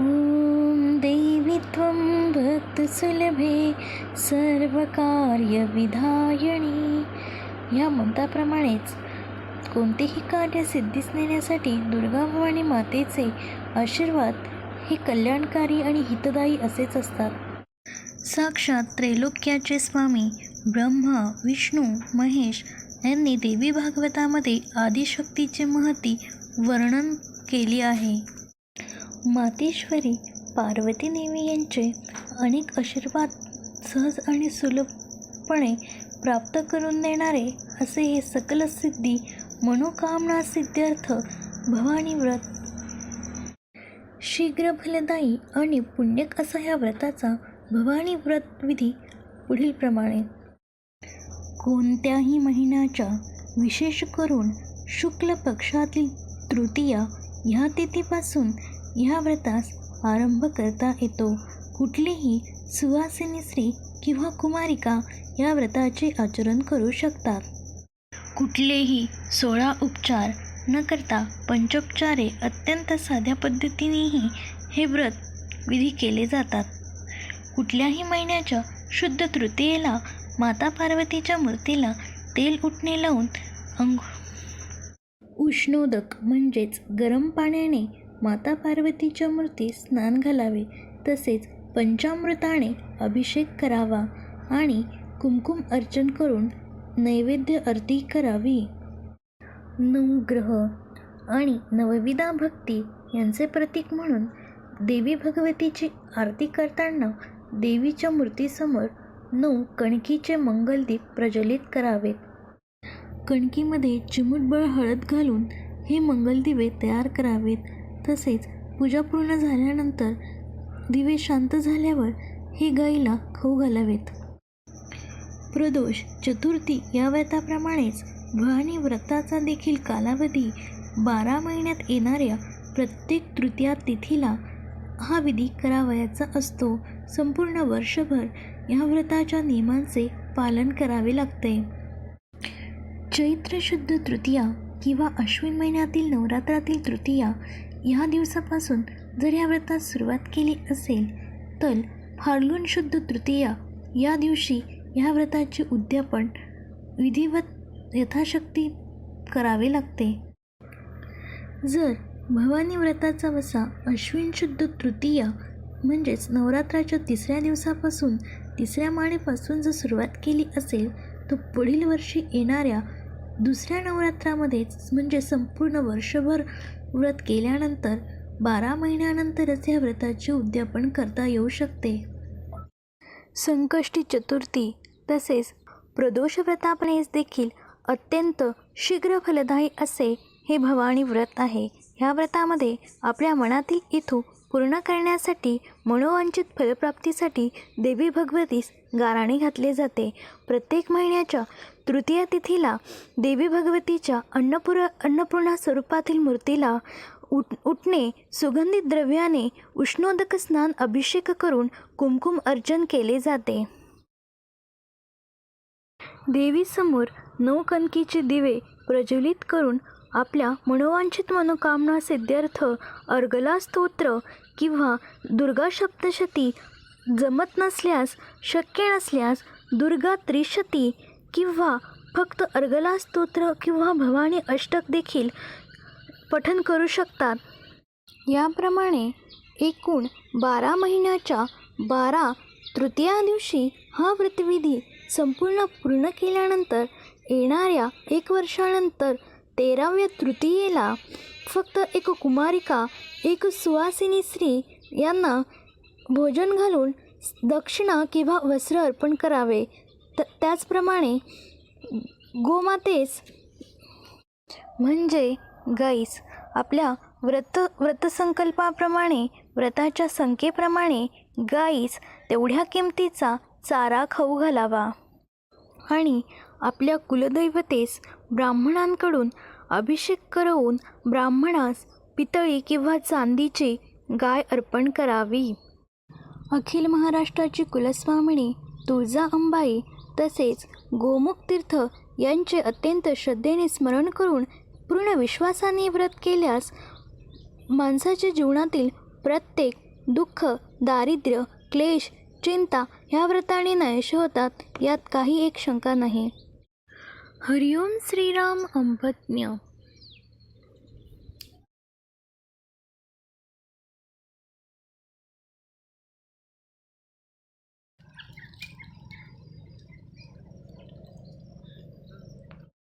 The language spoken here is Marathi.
ॐ देवि त्वं भक्तसुलभे सर्वकार्यविधायिनी ह्या मंत्राप्रमाणेच कोणतेही कार्य सिद्धीस नेण्यासाठी दुर्गा भवानी मातेचे आशीर्वाद हे कल्याणकारी आणि हितदायी असेच असतात. साक्षात त्रैलोक्याचे स्वामी ब्रह्मा विष्णू महेश यांनी देवी भागवतामध्ये आदिशक्तीचे महती वर्णन केले आहे. मातेश्वरी पार्वती देवी यांचे अनेक आशीर्वाद सहज आणि सुलभपणे प्राप्त करून देणारे असे हे सकल सिद्धी मनोकामना सिद्ध्यर्थ भवानी व्रत. शीघ्र फलदायी आणि पुण्यक असा या व्रताचा भवानी व्रत विधी पुढीलप्रमाणे कोणत्याही महिन्याच्या विशेष करून शुक्ल पक्षातील तृतीया ह्या तिथीपासून ह्या व्रतास आरंभ करता येतो. कुठलीही सुवासिनी स्त्री किंवा कुमारिका या व्रताचे आचरण करू शकतात. कुठलेही सोळा उपचार न करता पंचोपचारे अत्यंत साध्या पद्धतीनेही हे व्रत विधी केले जातात. कुठल्याही महिन्याच्या शुद्ध तृतीयेला माता पार्वतीच्या मूर्तीला तेल उठणे लावून अंग उष्णोदक म्हणजेच गरम पाण्याने माता पार्वतीच्या मूर्तीस स्नान घालावे तसेच पंचामृताने अभिषेक करावा आणि कुमकुम अर्चन करून नैवेद्य आरती करावी. नवग्रह आणि नवविधा भक्ती यांचे प्रतीक म्हणून देवी भगवतीची आरती करताना देवीच्या मूर्तीसमोर नऊ कणकीचे मंगलदीप प्रज्वलित करावेत कणकीमध्ये चिमूटबळ हळद घालून हे मंगलदिवे तयार करावेत. तसेच पूजा पूर्ण झाल्यानंतर दिवे शांत झाल्यावर हे गाईला खाऊ घालावेत. प्रदोष चतुर्थी या व्रताप्रमाणेच भवानी व्रताचा देखील कालावधी बारा महिन्यात येणाऱ्या प्रत्येक तृतीया तिथीला हा विधी करावयाचा असतो. संपूर्ण वर्षभर या व्रताच्या नियमांचे पालन करावे लागते. चैत्र शुद्ध तृतीया किंवा अश्विन महिन्यातील नवरात्रातील तृतीया ह्या दिवसापासून जर या व्रतात सुरुवात केली असेल तर फाल्गुन शुद्ध तृतीया या दिवशी ह्या व्रताचे उद्यापन विधिवत यथाशक्ती करावे लागते. जर भवानी व्रताचा वसा अश्विन शुद्ध तृतीया म्हणजेच नवरात्राच्या तिसऱ्या दिवसापासून तिसऱ्या माळेपासून जर सुरुवात केली असेल तर पुढील वर्षी येणाऱ्या दुसऱ्या नवरात्रामध्येच म्हणजे संपूर्ण वर्षभर व्रत केल्यानंतर बारा महिन्यानंतरच या व्रताचे उद्यापन करता येऊ शकते. संकष्टी चतुर्थी तसेच प्रदोष व्रतापनेस देखील अत्यंत शीघ्र फलदायी असे हे भवानी व्रत आहे. ह्या व्रतामध्ये आपल्या मनातील इथू पूर्ण करण्यासाठी मनोवांछित फलप्राप्तीसाठी देवी भगवतीस गाराणे घातले जाते. प्रत्येक महिन्याच्या तृतीय तिथीला देवी भगवतीच्या अन्नपूर अन्नपूर्णा स्वरूपातील मूर्तीला उठ उठणे सुगंधित द्रव्याने उष्णोदक स्नान अभिषेक करून कुमकुम अर्चन केले जाते. देवीसमोर नऊ कणकीचे दिवे प्रज्वलित करून आपल्या मनोवांछित मनोकामना सिद्ध्यर्थ अर्गला स्तोत्र किंवा दुर्गा सप्तशती जमत नसल्यास शक्य नसल्यास दुर्गा त्रिशती किंवा फक्त अर्गला स्तोत्र किंवा भवानी अष्टक देखील पठन करू शकतात. याप्रमाणे एकूण बारा महिन्याच्या बारा तृतीया दिवशी हा व्रतविधी संपूर्ण पूर्ण केल्यानंतर येणाऱ्या एक वर्षानंतर तेराव्या तृतीयेला फक्त एक कुमारिका एक सुवासिनी स्त्री यांना भोजन घालून दक्षिणा किंवा वस्त्र अर्पण करावे. त त्याचप्रमाणे गोमातेस म्हणजे गाईस आपल्या व्रत व्रतसंकल्पाप्रमाणे व्रताच्या संख्येप्रमाणे गाईस तेवढ्या किमतीचा चारा खाऊ घालावा. आणि आपल्या कुलदैवतेस ब्राह्मणांकडून अभिषेक करवून ब्राह्मणास पितळी किंवा चांदीची गाय अर्पण करावी. अखिल महाराष्ट्राची कुलस्वामिनी तुळजा अंबाई तसेच गोमुख तीर्थ यांचे अत्यंत श्रद्धेने स्मरण करून पूर्ण विश्वासाने व्रत केल्यास माणसाच्या जीवनातील प्रत्येक दुःख दारिद्र्य क्लेश चिंता ह्या व्रताने नयश होतात यात काही एक शंका नाही. हरिओम श्रीराम अंबज्ञ